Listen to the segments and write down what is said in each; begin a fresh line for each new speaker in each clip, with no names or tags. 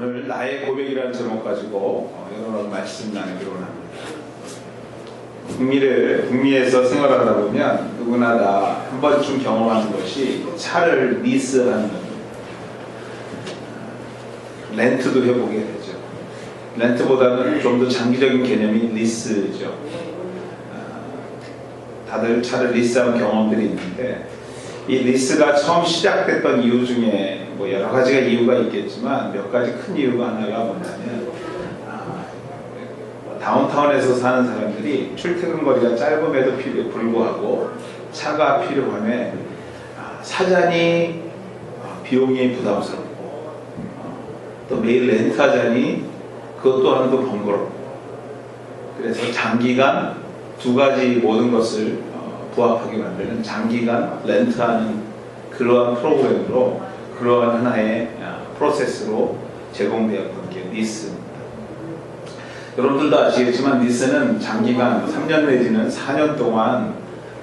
오늘 나의 고백이라는 제목 가지고 어, 여러분 말씀 나누기로 합니다. 북미에서 생활하다 보면 누구나 다 한 번쯤 경험하는 것이 차를 리스하는 렌트도 해보게 되죠. 렌트보다는 좀 더 장기적인 개념이 리스죠. 아, 다들 차를 리스한 경험들이 있는데 이 리스가 처음 시작됐던 이유 중에 뭐 여러 가지가 이유가 있겠지만 몇 가지 큰 이유가 하나가 뭐냐면 아, 다운타운에서 사는 사람들이 출퇴근 거리가 짧음에도 불구하고 차가 필요함에 아, 사자니 아, 비용이 부담스럽고 어, 또 매일 렌트하자니 그것 또한도 번거롭고. 그래서 장기간 두 가지 모든 것을 어, 부합하게 만드는 장기간 렌트하는 그러한 프로그램으로 그러한 하나의 아, 프로세스로 제공되었던 게 니스입니다. 여러분들도 아시겠지만 니스는 장기간 3년 내지는 4년 동안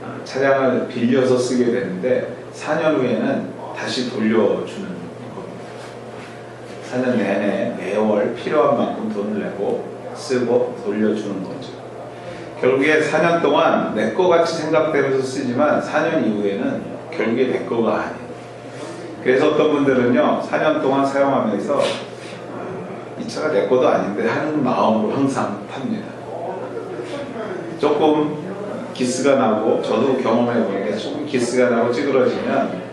아, 차량을 빌려서 쓰게 되는데 4년 후에는 다시 돌려주는 겁니다. 4년 내내 매월 필요한 만큼 돈을 내고 쓰고 돌려주는 거죠. 결국에 4년 동안 내 거 같이 생각되면서 쓰지만 4년 이후에는 결국에 내 거가 아니에요. 그래서 어떤 분들은요, 4년 동안 사용하면서 아, 이 차가 내 거도 아닌데 하는 마음으로 항상 탑니다. 조금 기스가 나고, 저도 경험해 보니까 조금 기스가 나고 찌그러지면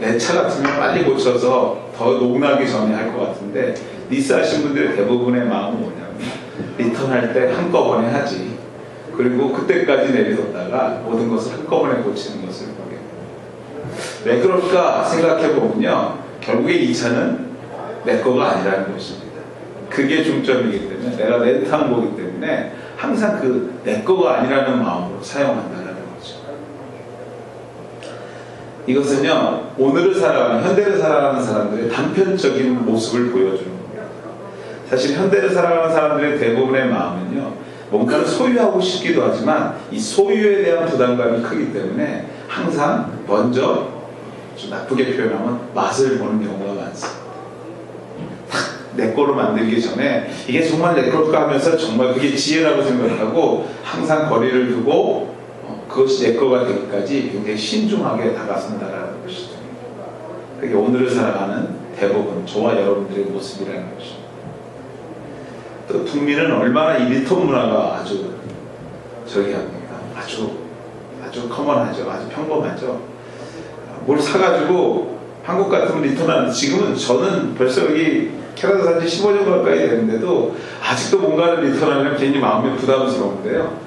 내 차 같으면 빨리 고쳐서 더 녹나기 전에 할 것 같은데 리스 하신 분들의 대부분의 마음은 뭐냐면 리턴할 때 한꺼번에 하지 그리고 그때까지 내려뒀다가 모든 것을 한꺼번에 고치는 것을. 왜 그럴까 생각해 보면요. 결국에 이 차는 내 거가 아니라는 것입니다. 그게 중점이기 때문에 내가 렌트한 거기 때문에 항상 그 내 거가 아니라는 마음으로 사용한다는 거죠. 이것은요 오늘을 살아가는 현대를 살아가는 사람들의 단편적인 모습을 보여주는 겁니다. 사실 현대를 살아가는 사람들의 대부분의 마음은요 뭔가를 소유하고 싶기도 하지만 이 소유에 대한 부담감이 크기 때문에 항상 먼저 좀 나쁘게 표현하면 맛을 보는 경우가 많습니다. 탁내 거로 만들기 전에 이게 정말 내 걸까 하면서 정말 그게 지혜라고 생각하고 항상 거리를 두고 어, 그것이 내 거가 되기까지 굉장히 신중하게 다가선다라는 것이죠. 그게 오늘을 살아가는 대부분 저와 여러분들의 모습이라는 것입니다. 또 북미는 얼마나 이 리턴 문화가 아주 저기 합니다. 아주 아주 커먼하죠. 아주 평범하죠. 뭘 사가지고 한국 같으면 리턴하는 지금은 저는 벌써 여기 캐나다 산지 15년 가까이 됐는데도 아직도 뭔가를 리턴하면 괜히 마음이 부담스러운데요.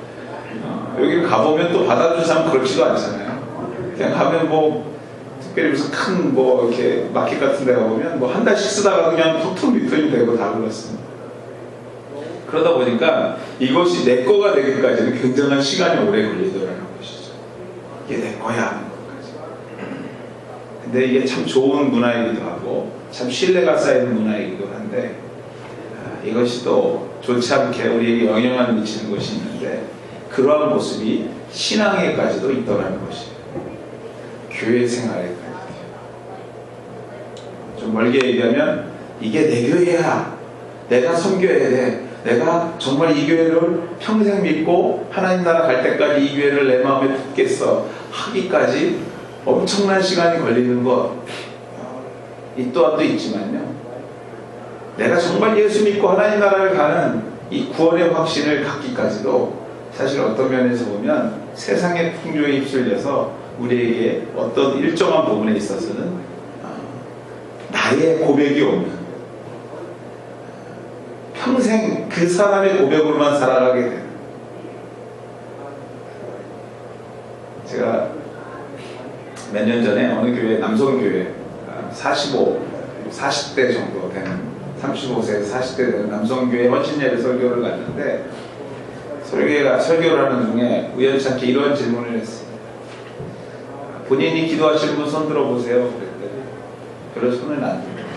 어, 여기 가보면 또 받아주는 사람 그렇지도 않잖아요. 그냥 가면 뭐 특별히 무슨 큰 뭐 이렇게 마켓 같은 데 가보면 뭐 한 달씩 쓰다가 그냥 툭툭 리턴이 되고 다 그렇습니다. 그러다 보니까 이것이 내 거가 되기까지는 굉장한 시간이 오래 걸리더라는 것이죠. 이게 내 거야. 근데 이게 참 좋은 문화이기도 하고 참 신뢰가 쌓이는 문화이기도 한데 아, 이것이 또 좋지 않게 우리에게 영향을 미치는 것이 있는데 그러한 모습이 신앙에까지도 있더라는 것이에요. 교회 생활에까지도. 좀 멀게 얘기하면 이게 내 교회야. 내가 섬겨야 돼. 내가 정말 이 교회를 평생 믿고 하나님 나라 갈 때까지 이 교회를 내 마음에 품겠어 하기까지 엄청난 시간이 걸리는 것. 이 또한도 있지만요. 내가 정말 예수 믿고 하나님 나라를 가는 이 구원의 확신을 갖기까지도 사실 어떤 면에서 보면 세상의 풍조에 휩쓸려서 우리에게 어떤 일정한 부분에 있어서는 어, 나의 고백이 없는 평생 그 사람의 고백으로만 살아가게 되는 제가 몇 년 전에 어느 교회 남성 교회 45, 40대 정도 되는 35세에서 40대 되는 남성 교회 헌신 예배 설교를 갔는데 설교가 설교를 하는 중에 우연찮게 이런 질문을 했습니다. 본인이 기도하시는 분 손 들어보세요. 그랬더니 별로 손을 안 들어요.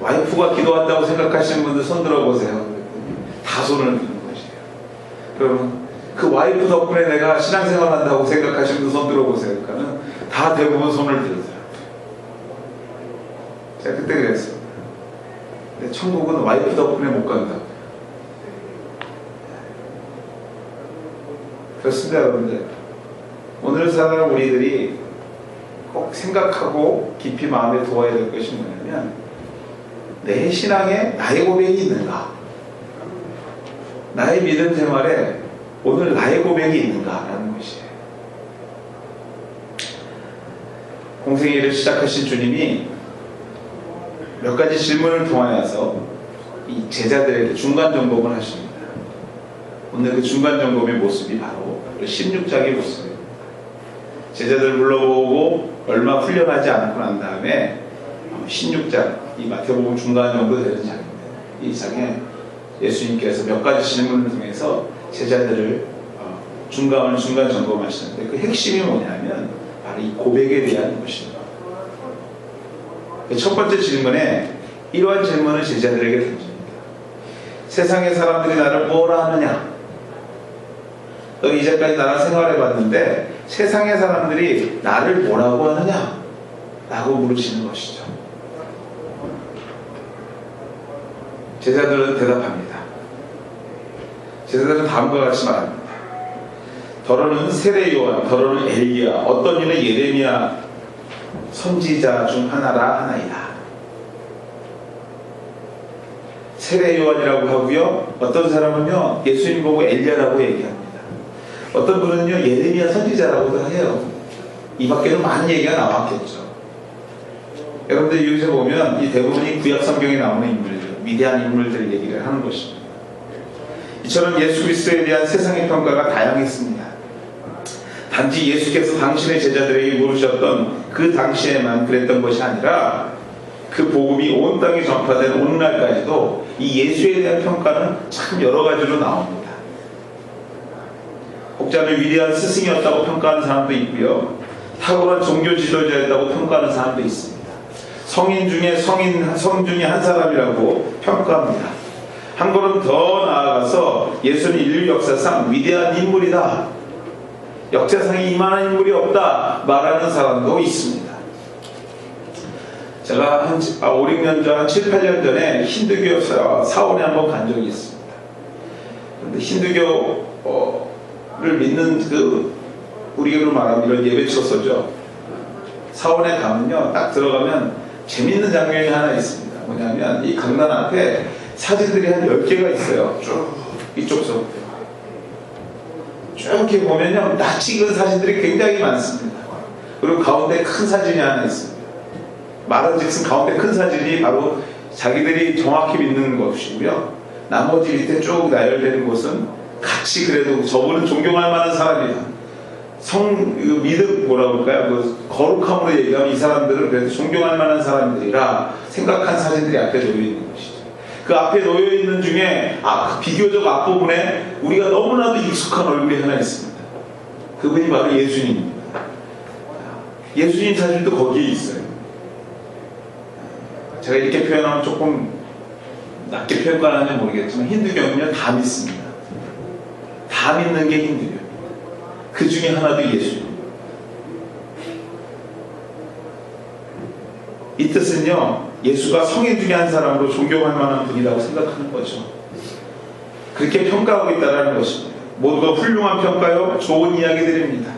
와이프가 기도한다고 생각하시는 분들 손 들어보세요. 그랬더니 다 손을 드는 것이에요. 그러면 그 와이프 덕분에 내가 신앙생활 한다고 생각하시는 분 손 들어보세요. 그러니까는 다 대부분 손을 들더라고요. 제가 그때. 근데 천국은 와이프 덕분에 못 간다. 그렇습니다, 여러분들. 오늘 살아가는 우리들이 꼭 생각하고 깊이 마음에 두어야 될 것이 뭐냐면 내 신앙에 나의 고백이 있는가? 나의 믿음 생활에 오늘 나의 고백이 있는가라는 것이에요. 공생애를 시작하신 주님이 몇 가지 질문을 통하여서 이 제자들에게 중간 점검을 하십니다. 오늘 그 중간 점검의 모습이 바로 16장의 모습이에요. 제자들 불러보고 얼마 훈련하지 않고 난 다음에 16장, 이 마태복음 중간 정도 되는 장입니다. 이 장에 예수님께서 몇 가지 질문을 통해서 제자들을 어, 중간을 중간 점검하시는데 그 핵심이 뭐냐면 바로 이 고백에 대한 것입니다. 그첫 번째 질문에 이러한 질문을 제자들에게 던집니다. 세상의 사람들이 나를 뭐라 하느냐? 너 이제까지 나랑 생활해 봤는데 세상의 사람들이 나를 뭐라고 하느냐? 라고 물으시는 것이죠. 제자들은 대답합니다. 제자들은 다음과 같이 말합니다. 더러는 세례 요한, 더러는 엘리야, 어떤 이는 예레미야 선지자 중 하나라 하나이다. 세례 요한이라고 하고요. 어떤 사람은요 예수님 보고 엘리야라고 얘기합니다. 어떤 분은요 예레미야 선지자라고도 해요. 이 밖에도 많은 얘기가 나왔겠죠. 여러분들 여기서 보면 이 대부분이 구약 성경에 나오는 인물들, 위대한 인물들 얘기를 하는 것입니다. 이처럼 예수 그리스도에 대한 세상의 평가가 다양했습니다. 단지 예수께서 당신의 제자들에게 물으셨던 그 당시에만 그랬던 것이 아니라 그 복음이 온 땅에 전파된 오늘날까지도 이 예수에 대한 평가는 참 여러 가지로 나옵니다. 혹자는 위대한 스승이었다고 평가하는 사람도 있고요. 탁월한 종교 지도자였다고 평가하는 사람도 있습니다. 성인 중에 성인 성 중에 한 사람이라고 평가합니다. 한 걸음 더 나아가서 예수는 인류 역사상 위대한 인물이다. 역사상에 이만한 인물이 없다 말하는 사람도 있습니다. 제가 한 5, 6년 전, 7, 8년 전에 힌두교 사- 사원에 한번 간 적이 있습니다. 근데 힌두교를 믿는 그 우리로 말하면 이런 예배 처소죠. 사원에 가면요, 딱 들어가면 재밌는 장면이 하나 있습니다. 뭐냐면 이 강단 앞에 사진들이 한 10개가 있어요. 쭉 이쪽서부터. 쭉 이렇게 보면요, 나 찍은 사진들이 굉장히 많습니다. 그리고 가운데 큰 사진이 하나 있습니다. 말한즉슨 가운데 큰 사진이 바로 자기들이 정확히 믿는 것이고요. 나머지 밑에 쭉 나열되는 곳은 같이 그래도 저분은 존경할 만한 사람이다. 성, 그 믿음, 뭐라 그럴까요? 그 거룩함으로 얘기하면 이 사람들은 그래도 존경할 만한 사람들이라 생각한 사진들이 앞에 놓여 있는 것이죠. 그 앞에 놓여 있는 중에 아, 그 비교적 앞부분에 우리가 너무나도 익숙한 얼굴이 하나 있습니다. 그분이 바로 예수님입니다. 예수님 사진도 거기에 있어요. 제가 이렇게 표현하면 조금 낮게 표현하는지 모르겠지만 힌두교는요 다 믿습니다. 다 믿는 게 힌두교. 그 중에 하나도 예수님. 이 뜻은요 예수가 성인 중에 한 사람으로 존경할 만한 분이라고 생각하는 거죠. 그렇게 평가하고 있다는 것입니다. 모두가 훌륭한 평가요, 좋은 이야기들입니다.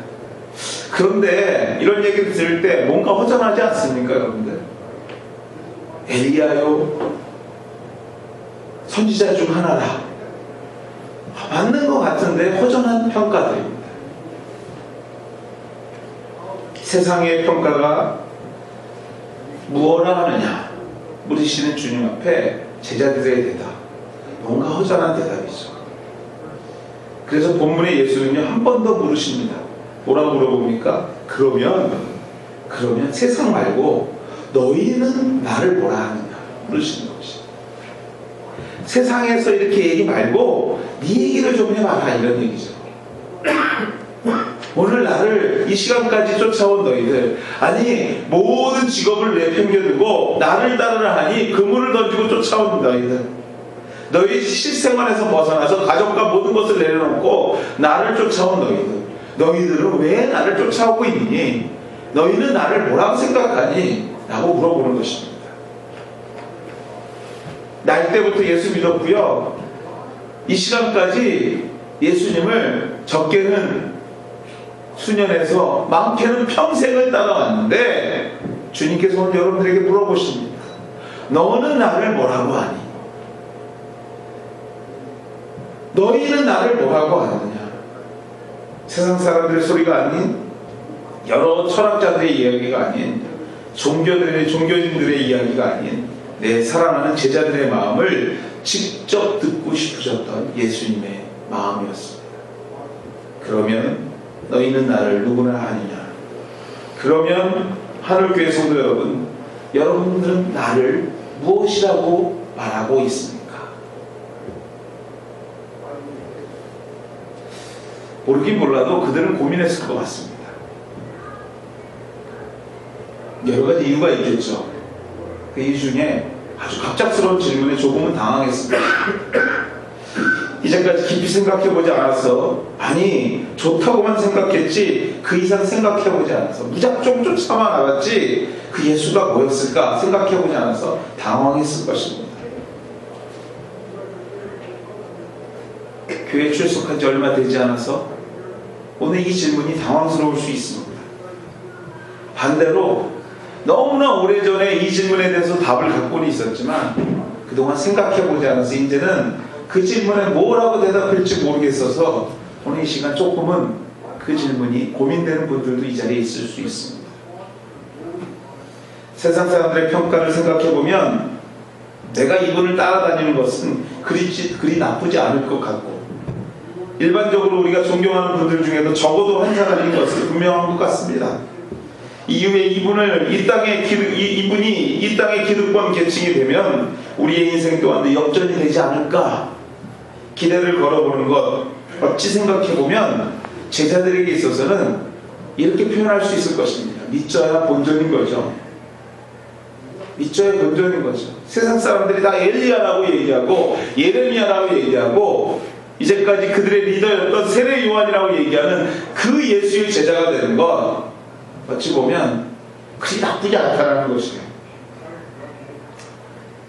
그런데 이런 얘기를 들을 때 뭔가 허전하지 않습니까, 여러분들? 엘리야요, 선지자 중 하나라. 맞는 것 같은데 허전한 평가들입니다. 세상의 평가가 무엇라 하느냐 물으시는 주님 앞에 제자들의 대답 뭔가 허전한 대답이죠. 그래서 본문의 예수는요 한 번 더 물으십니다. 뭐라고 물어봅니까? 그러면 그러면 세상 말고 너희는 나를 뭐라 하느냐 물으시는 것이. 세상에서 이렇게 얘기 말고 네 얘기를 좀 해봐라 이런 얘기죠. 오늘 나를 이 시간까지 쫓아온 너희들 아니 모든 직업을 내팽겨두고 나를 따르라 하니 그물을 던지고 쫓아온 너희들 너희 실생활에서 벗어나서 가족과 모든 것을 내려놓고 나를 쫓아온 너희들 너희들은 왜 나를 쫓아오고 있니? 너희는 나를 뭐라고 생각하니? 라고 물어보는 것입니다 날 때부터 예수 믿었고요. 이 시간까지 예수님을 적게는 수년에서 많게는 평생을 따라왔는데 주님께서 오늘 여러분들에게 물어보십니다. 너는 나를 뭐라고 하니? 너희는 나를 뭐라고 하느냐? 세상 사람들의 소리가 아닌 여러 철학자들의 이야기가 아닌 종교들의 종교인들의 이야기가 아닌 내 사랑하는 제자들의 마음을 직접 듣고 싶으셨던 예수님의 마음이었습니다. 그러면 너희는 나를 누구나 아니냐? 그러면 하늘교회 성도 여러분, 여러분들은 나를 무엇이라고 말하고 있습니까? 모르긴 몰라도 그들은 고민했을 것 같습니다. 여러 가지 이유가 있겠죠. 그 이유 중에 아주 갑작스러운 질문에 조금은 당황했습니다. 이제까지 깊이 생각해 보지 않았어. 아니, 좋다고만 생각했지, 그 이상 생각해 보지 않았어. 무작정 쫓아만 나갔지, 그 예수가 뭐였을까 생각해 보지 않아서 당황했을 것입니다. 교회 출석한 지 얼마 되지 않아서 오늘 이 질문이 당황스러울 수 있습니다. 반대로 너무나 오래전에 이 질문에 대해서 답을 갖고는 있었지만 그동안 생각해 보지 않아서 이제는 그 질문에 뭐라고 대답할지 모르겠어서 오늘 이 시간 조금은 그 질문이 고민되는 분들도 이 자리에 있을 수 있습니다. 세상 사람들의 평가를 생각해 보면 내가 이분을 따라다니는 것은 그리, 그리 나쁘지 않을 것 같고 일반적으로 우리가 존경하는 분들 중에도 적어도 한 사람인 것은 분명한 것 같습니다. 이후에 이분을 이 땅의 기득, 이, 이분이 이 땅의 기득권 계층이 되면 우리의 인생 또한 역전이 되지 않을까 기대를 걸어보는 것 어찌 생각해보면 제자들에게 있어서는 이렇게 표현할 수 있을 것입니다. 믿져야 본전인 거죠. 믿져야 본전인 거죠. 세상 사람들이 다 엘리야라고 얘기하고 예레미야라고 얘기하고 이제까지 그들의 리더였던 세례 요한이라고 얘기하는 그 예수의 제자가 되는 것 어찌 보면 그리 나쁘지 않다라는 것이에요.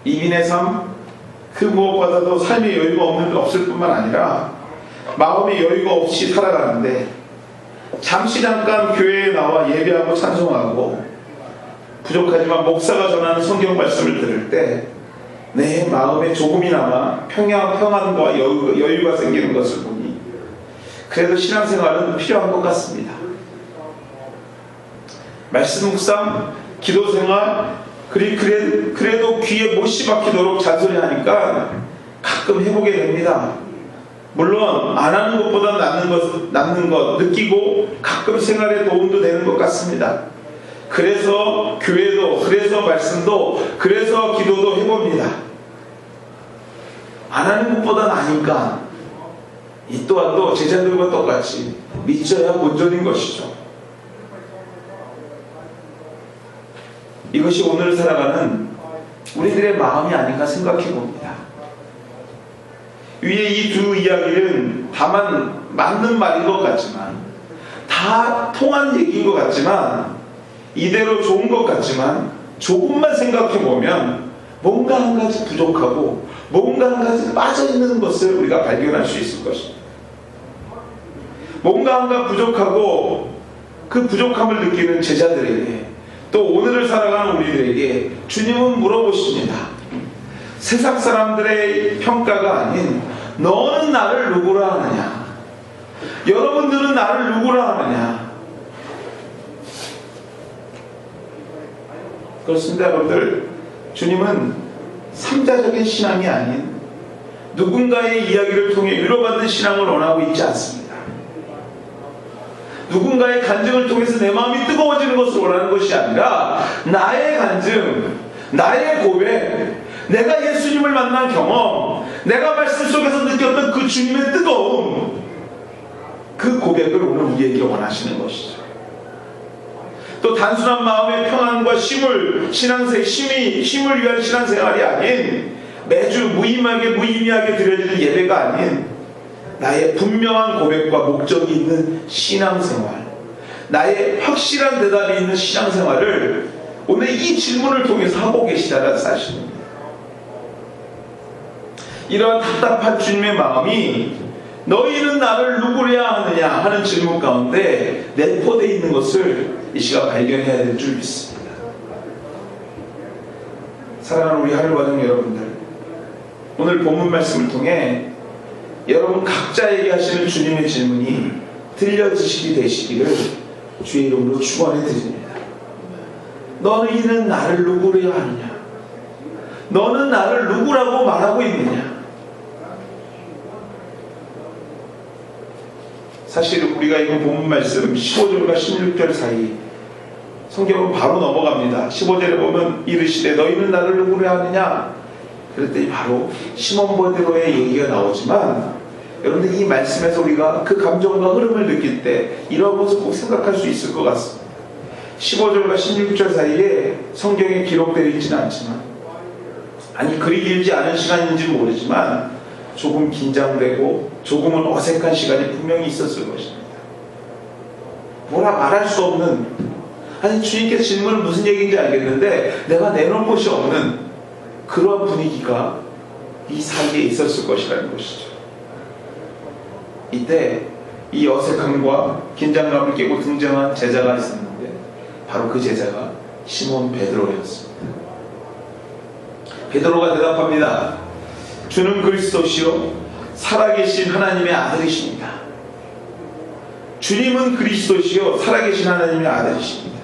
이민의 삶, 그 무엇보다도 삶의 여유가 없는 없을 뿐만 아니라 마음의 여유가 없이 살아가는데 잠시 잠깐 교회에 나와 예배하고 찬송하고 부족하지만 목사가 전하는 성경 말씀을 들을 때 내 마음에 조금이나마 평양, 평안과 여유, 여유가 생기는 것을 보니 그래도 신앙생활은 필요한 것 같습니다. 말씀 묵상, 기도 생활, 그리, 그래, 그래도 귀에 못이 박히도록 잔소리하니까 가끔 해보게 됩니다. 물론 안 하는 것보다 낫는 것, 낫는 것 느끼고 가끔 생활에 도움도 되는 것 같습니다. 그래서 교회도, 그래서 말씀도, 그래서 기도도 해봅니다. 안 하는 것보다 나니까 이 또한도 제자들과 똑같이 믿져야 본전인 것이죠. 이것이 오늘 살아가는 우리들의 마음이 아닌가 생각해 봅니다. 위에 이 두 이야기는 다만 맞는 말인 것 같지만 다 통한 얘기인 것 같지만 이대로 좋은 것 같지만 조금만 생각해 보면 뭔가 한 가지 부족하고 뭔가 한 가지 빠져 있는 것을 우리가 발견할 수 있을 것입니다. 뭔가 한가 부족하고 그 부족함을 느끼는 제자들에게 또 오늘을 살아가는 우리들에게 주님은 물어보십니다. 세상 사람들의 평가가 아닌 너는 나를 누구라 하느냐? 여러분들은 나를 누구라 하느냐? 그렇습니다, 여러분들. 주님은 삼자적인 신앙이 아닌 누군가의 이야기를 통해 위로받는 신앙을 원하고 있지 않습니다. 누군가의 간증을 통해서 내 마음이 뜨거워지는 것을 원하는 것이 아니라 나의 간증, 나의 고백, 내가 예수님을 만난 경험, 내가 말씀 속에서 느꼈던 그 주님의 뜨거움, 그 고백을 오늘 우리에게 원하시는 것이죠. 또 단순한 마음의 평안과 쉼을 신앙생 힘이 힘을 위한 신앙생활이 아닌 매주 무의미하게 무의미하게 드려지는 예배가 아닌 나의 분명한 고백과 목적이 있는 신앙생활, 나의 확실한 대답이 있는 신앙생활을 오늘 이 질문을 통해서 하고 계시다는 사실입니다. 이러한 답답한 주님의 마음이 너희는 나를 누구래야 하느냐 하는 질문 가운데 내포되어 있는 것을 이 시간 발견해야 될 줄 믿습니다. 사랑하는 우리 하늘 가정 여러분들, 오늘 본문 말씀을 통해 여러분 각자에게 하시는 주님의 질문이 들려지시기 되시기를 주의 이름으로 축원해 드립니다. 너희는 나를 누구래야 하느냐? 너는 나를 누구라고 말하고 있느냐? 사실 우리가 읽은 본문 말씀 15절과 16절 사이 성경은 바로 넘어갑니다. 15절에 보면 이르시되 너희는 나를 누구라 하느냐? 그랬더니 바로 시몬 베드로의 얘기가 나오지만 여러분들 이 말씀에서 우리가 그 감정과 흐름을 느낄 때 이런 것을 꼭 생각할 수 있을 것 같습니다. 15절과 16절 사이에 성경에 기록되어 있지는 않지만 아니 그리 길지 않은 시간인지 모르지만 조금 긴장되고 조금은 어색한 시간이 분명히 있었을 것입니다. 뭐라 말할 수 없는 아니 주님께서 질문은 무슨 얘기인지 알겠는데 내가 내놓은 것이 없는 그런 분위기가 이 사이에 있었을 것이라는 것이죠. 이때 이 어색함과 긴장감을 깨고 등장한 제자가 있었는데 바로 그 제자가 시몬 베드로였습니다. 베드로가 대답합니다. 주는 그리스도시요 살아계신 하나님의 아들이십니다. 주님은 그리스도시요 살아계신 하나님의 아들이십니다.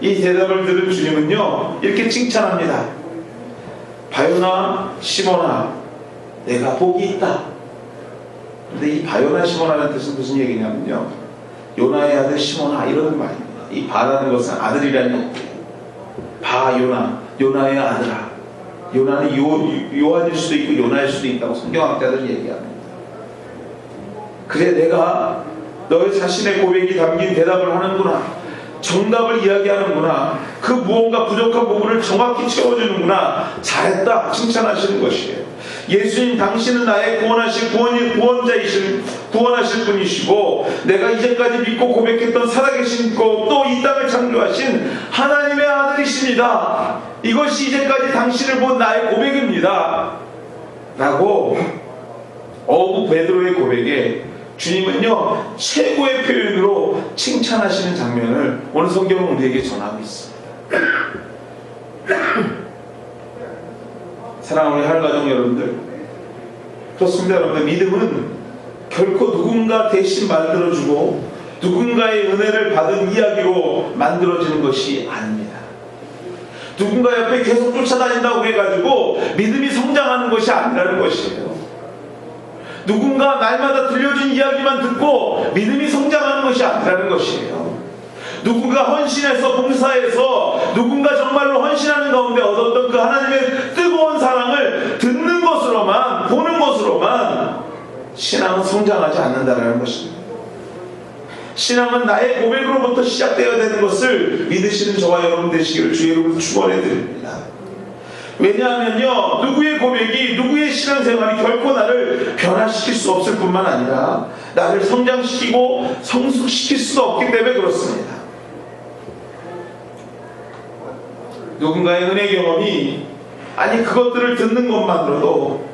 이 대답을 들은 주님은요 이렇게 칭찬합니다. 바요나 시몬아 내가 복이 있다. 근데 이 바요나 시몬아라는 뜻은 무슨 얘기냐면요 요나의 아들 시몬아 이런 말입니다. 이 바라는 것은 아들이라는 얘기예요. 바요나 요나의 아들아 요나는 요, 요한일 수도 있고 요나일 수도 있다고 성경학자들은 얘기합니다. 그래 내가 너의 자신의 고백이 담긴 대답을 하는구나. 정답을 이야기하는구나. 그 무언가 부족한 부분을 정확히 채워주는구나. 잘했다. 칭찬하시는 것이에요. 예수님 당신은 나의 구원하실 구원이 구원자이신 구원하실 분이시고 내가 이제까지 믿고 고백했던 살아계신 또이 땅을 창조하신 하나님의 아들이십니다. 이것이 이제까지 당신을 본 나의 고백입니다. 라고 어부 베드로의 고백에 주님은요 최고의 표현으로 칭찬하시는 장면을 오늘 성경은 우리에게 전하고 있습니다. 사랑하는 하늘가족 여러분들 그렇습니다 여러분들 믿음은 결코 누군가 대신 만들어주고 누군가의 은혜를 받은 이야기로 만들어지는 것이 아닙니다. 누군가 옆에 계속 쫓아다닌다고 해가지고 믿음이 성장하는 것이 아니라는 것이에요. 누군가 날마다 들려준 이야기만 듣고 믿음이 성장하는 것이 아니라는 것이에요. 누군가 헌신해서 봉사해서 누군가 정말로 헌신하는 가운데 얻었던 그 하나님의 뜨거운 사랑을 듣는 것으로만 보는 것으로만 신앙은 성장하지 않는다는 것입니다. 신앙은 나의 고백으로부터 시작되어야 되는 것을 믿으시는 저와 여러분 되시기를 주의 이름으로 축원해 드립니다. 왜냐하면요 누구의 고백이 누구의 신앙생활이 결코 나를 변화시킬 수 없을 뿐만 아니라 나를 성장시키고 성숙시킬 수도 없기 때문에 그렇습니다. 누군가의 은혜 경험이 아니 그것들을 듣는 것만으로도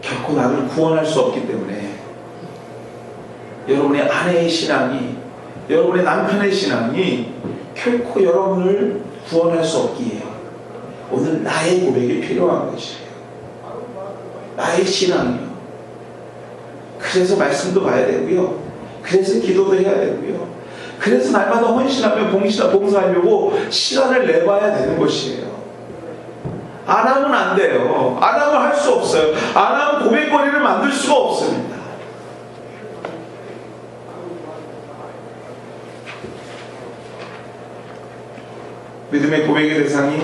결코 나를 구원할 수 없기 때문에 여러분의 아내의 신앙이 여러분의 남편의 신앙이 결코 여러분을 구원할 수 없기에 오늘 나의 고백이 필요한 것이에요. 나의 신앙이요. 그래서 말씀도 봐야 되고요. 그래서 기도도 해야 되고요. 그래서 날마다 헌신하며 봉사, 봉사하려고 시간을 내봐야 되는 것이에요. 안 하면 안 돼요. 안 하면 할 수 없어요. 안 하면 고백거리를 만들 수가 없습니다. 믿음의 고백의 대상이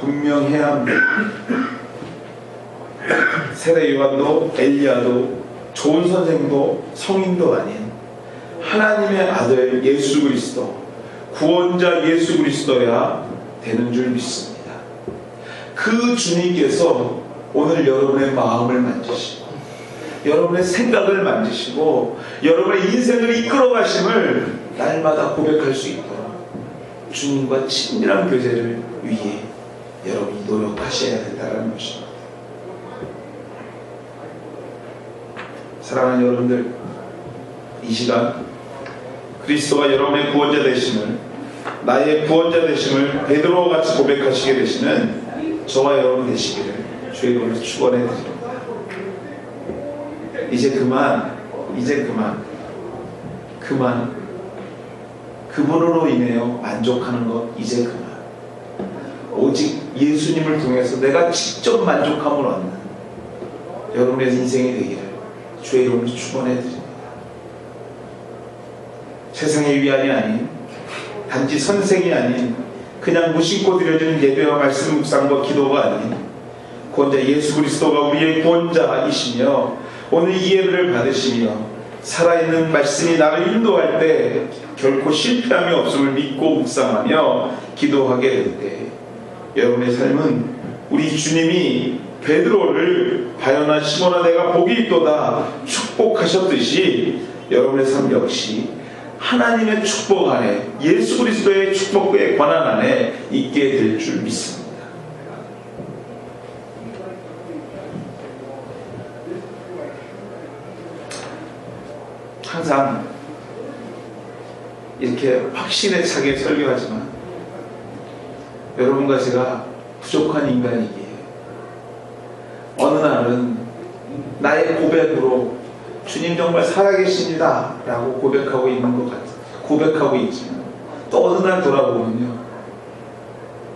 분명해야 합니다. 세례 요한도 엘리야도 좋은 선생도 성인도 아닌 하나님의 아들 예수 그리스도 구원자 예수 그리스도야 되는 줄 믿습니다. 그 주님께서 오늘 여러분의 마음을 만지시고 여러분의 생각을 만지시고 여러분의 인생을 이끌어 가심을 날마다 고백할 수 있도록 주님과 친밀한 교제를 위해 여러분이 노력하시기 하셔야 된다는 것입니다. 사랑하는 여러분들, 이 시간 그리스도가 여러분의 구원자 되심을 나의 구원자 되심을 베드로와 같이 고백하시게 되시는 저와 여러분 되시기를 주의 이름으로 축원해 드립니다. 이제 그만, 이제 그만, 그만 그분으로 인해요 만족하는 것 이제 그만. 오직 예수님을 통해서 내가 직접 만족함을 얻는 여러분의 인생이 되기를 주의 이름으로 축원해 드립니다. 세상의 위안이 아닌 단지 선생이 아닌 그냥 무심코 드려지는 예배와 말씀 묵상과 기도가 아닌 구원자 예수 그리스도가 우리의 구원자이시며 오늘 이 예배를 받으시며 살아있는 말씀이 나를 인도할 때 결코 실패함이 없음을 믿고 묵상하며 기도하게 될 때 여러분의 삶은 우리 주님이 베드로를 바요나 시모나 내가 복이 있도다 축복하셨듯이 여러분의 삶 역시 하나님의 축복 안에 예수 그리스도의 축복의 권한 안에 있게 될 줄 믿습니다. 항상 이렇게 확신에 차게 설교하지만 여러분과 제가 부족한 인간이기에 어느 날은 나의 고백으로 주님 정말 살아계십니다 라고 고백하고 있는 것 같아요. 고백하고 있지만 또 어느 날 돌아보면요.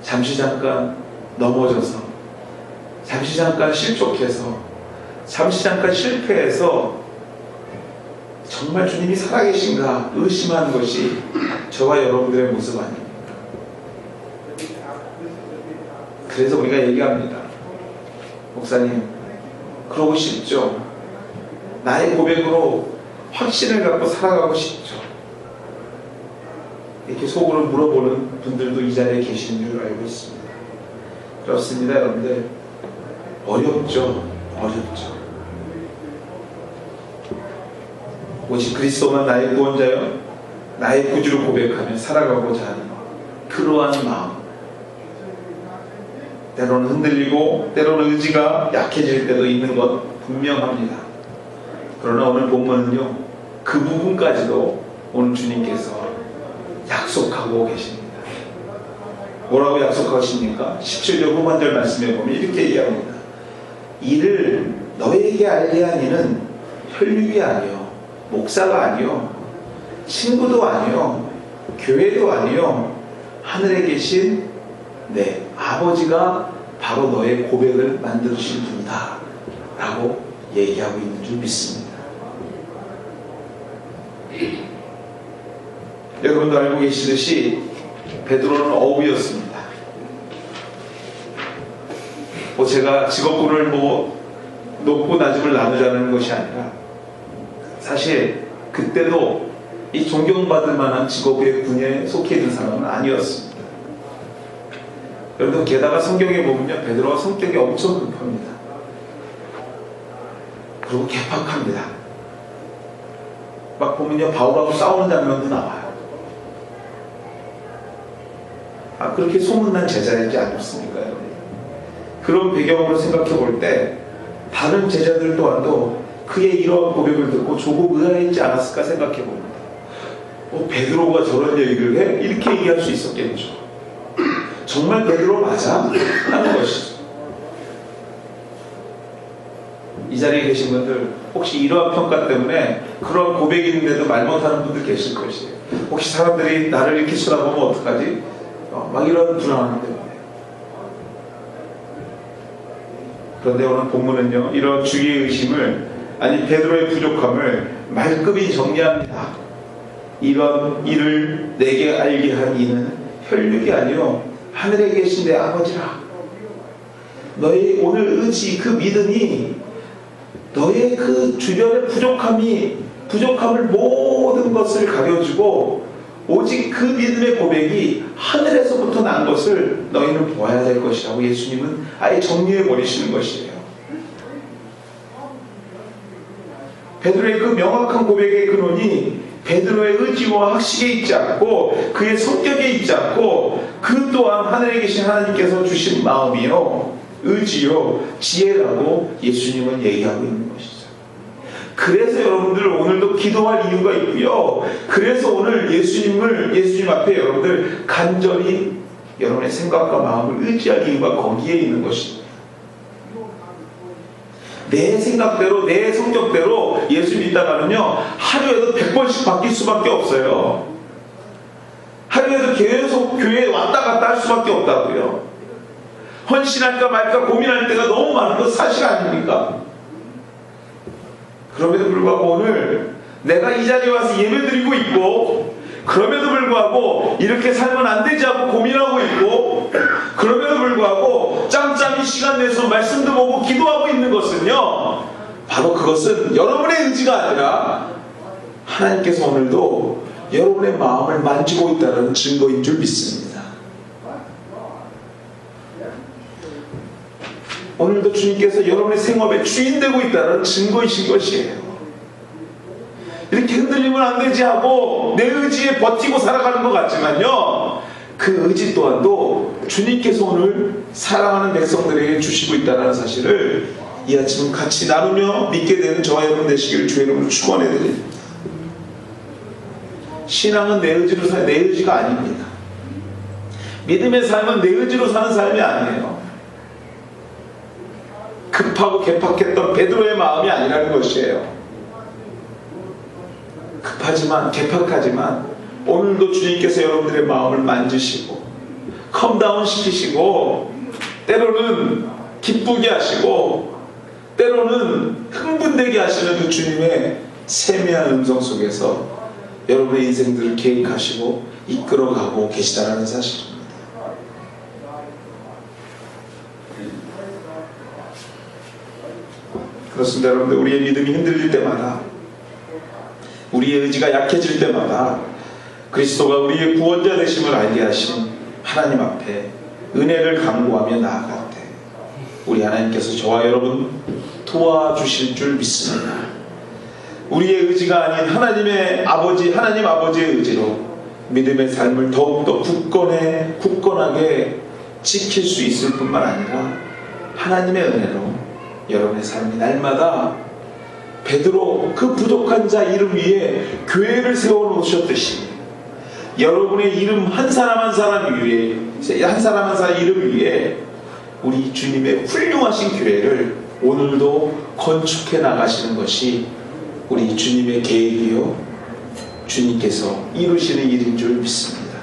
잠시 잠깐 넘어져서 잠시 잠깐 실족해서 잠시 잠깐 실패해서 정말 주님이 살아계신가 의심하는 것이 저와 여러분들의 모습 아닙니까? 그래서 우리가 얘기합니다. 목사님, 그러고 싶죠? 나의 고백으로 확신을 갖고 살아가고 싶죠. 이렇게 속으로 물어보는 분들도 이 자리에 계시는 줄 알고 있습니다. 그렇습니다, 여러분들. 어렵죠. 어렵죠. 오직 그리스도만 나의 구원자요, 나의 구주를 고백하며 살아가고자 하는 그러한 마음. 때로는 흔들리고, 때로는 의지가 약해질 때도 있는 것 분명합니다. 그러나 오늘 본문은요, 그 부분까지도 오늘 주님께서 약속하고 계십니다. 뭐라고 약속하십니까? 17절 후반절 말씀에 보면 이렇게 얘기합니다. 이를 너에게 알게 하니는 혈육이 아니요, 목사가 아니요, 친구도 아니요, 교회도 아니요, 하늘에 계신 내 아버지가 바로 너의 고백을 만드신 분이다. 라고 얘기하고 있는 줄 믿습니다. 여러분도 알고 계시듯이 베드로는 어부였습니다. 뭐 제가 직업군을 뭐 높고 낮음을 나누자는 것이 아니라 사실 그때도 이 존경받을 만한 직업의 분야에 속해 있는 사람은 아니었습니다. 여러분 게다가 성경에 보면요 베드로가 성격이 엄청 급합니다. 그리고 개팍합니다. 막 보면요 바울하고 싸우는 장면도 나와요. 아 그렇게 소문난 않습니까? 여러분? 그런 배경으로 생각해 볼 때 다른 제자들 또한도 그의 이러한 고백을 듣고 조금 의아했지 않았을까 생각해 봅니다. 어, 베드로가 저런 얘기를 해? 이렇게 얘기할 수 있었겠죠. 정말 베드로 맞아? 하는 것이죠. 이 자리에 계신 분들 혹시 이러한 평가 때문에 그런 고백이 있는데도 말 못하는 분들 계실 것이에요. 혹시 사람들이 나를 이렇게 쳐다보면 어떡하지? 어, 막 이런 불안함 때문에. 그런데 오늘 본문은요, 이런 주의 의심을, 아니, 베드로의 부족함을 말끔히 정리합니다. 이런 일을 내게 알게 한 이는 혈육이 아니요 하늘에 계신 내 아버지라. 너의 오늘 의지, 그 믿음이 너의 그 주변의 부족함이, 부족함을 모든 것을 가려주고 오직 그 믿음의 고백이 하늘에서부터 난 것을 너희는 보아야 될 것이라고 예수님은 아예 정리해 버리시는 것이에요. 베드로의 그 명확한 고백의 근원이 베드로의 의지와 학식에 있지 않고 그의 성격에 있지 않고 그 또한 하늘에 계신 하나님께서 주신 마음이요 의지요, 지혜라고 예수님은 얘기하고 있는 것이죠. 그래서 여러분들 오늘도 기도할 이유가 있고요. 그래서 오늘 예수님을 예수님 앞에 여러분들 간절히 여러분의 생각과 마음을 의지할 이유가 거기에 있는 것입니다. 내 생각대로 내 성격대로 예수 믿다가는요 하루에도 100번씩 바뀔 수밖에 없어요. 하루에도 계속 교회에 왔다 갔다 할 수밖에 없다고요. 헌신할까 말까 고민할 때가 너무 많은 것 사실 아닙니까? 그럼에도 불구하고 오늘 내가 이 자리에 와서 예배 드리고 있고 그럼에도 불구하고 이렇게 살면 안 되지 하고 고민하고 있고 그럼에도 불구하고 짬짬이 시간 내서 말씀도 보고 기도하고 있는 것은요 바로 그것은 여러분의 의지가 아니라 하나님께서 오늘도 여러분의 마음을 만지고 있다는 증거인 줄 믿습니다. 오늘도 주님께서 여러분의 생업의 주인 되고 있다는 증거이신 것이에요. 이렇게 흔들리면 안 되지 하고 내 의지에 버티고 살아가는 것 같지만요. 그 의지 또한도 주님께서 오늘 사랑하는 백성들에게 주시고 있다는 사실을 이 아침 같이 나누며 믿게 되는 저와 여러분 되시기를 주의 이름으로 축원해 드립니다. 신앙은 내 의지로 사는 내 의지가 아닙니다. 믿음의 삶은 내 의지로 사는 삶이 아니에요. 급하고 개팍했던 베드로의 마음이 아니라는 것이에요. 급하지만 개팍하지만 오늘도 주님께서 여러분들의 마음을 만지시고 컴다운 시키시고 때로는 기쁘게 하시고 때로는 흥분되게 하시는 그 주님의 세미한 음성 속에서 여러분의 인생들을 계획하시고 이끌어가고 계시다는 사실입니다. 그렇습니다. 여러분들 우리의 믿음이 흔들릴 때마다 우리의 의지가 약해질 때마다 그리스도가 우리의 구원자 되심을 알게 하신 하나님 앞에 은혜를 강구하며 나아갈 때 우리 하나님께서 저와 여러분 도와주실 줄 믿습니다. 우리의 의지가 아닌 하나님의 아버지 하나님 아버지의 의지로 믿음의 삶을 더욱더 굳건해 굳건하게 지킬 수 있을 뿐만 아니라 하나님의 은혜로 여러분의 삶이 날마다 베드로 그 부족한 자 이름 위에 교회를 세워 놓으셨듯이 여러분의 이름 한 사람 한 사람 위에 한 사람 한 사람 이름 위에 우리 주님의 훌륭하신 교회를 오늘도 건축해 나가시는 것이 우리 주님의 계획이요 주님께서 이루시는 일인 줄 믿습니다.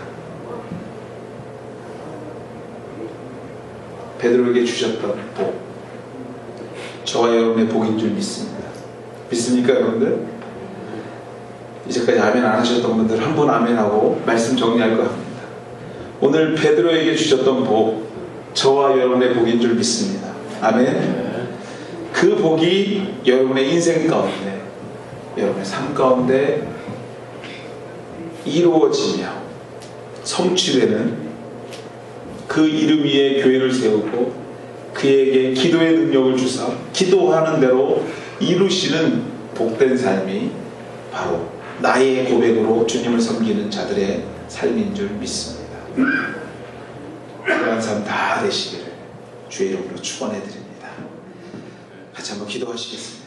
베드로에게 주셨던 복 저와 여러분의 복인 줄 믿습니다. 믿습니까 여러분들? 이제까지 아멘 안 하셨던 분들 한 번 아멘하고 말씀 정리할 거 합니다. 오늘 베드로에게 주셨던 복 저와 여러분의 복인 줄 믿습니다. 아멘. 그 복이 여러분의 인생 가운데 여러분의 삶 가운데 이루어지며 성취되는 그 이름 위에 교회를 세우고 그에게 기도의 능력을 주사 기도하는 대로 이루시는 복된 삶이 바로 나의 고백으로 주님을 섬기는 자들의 삶인 줄 믿습니다. 그러한 삶 다 되시기를 주의 이름으로 축원해 드립니다. 같이 한번 기도하시겠습니다.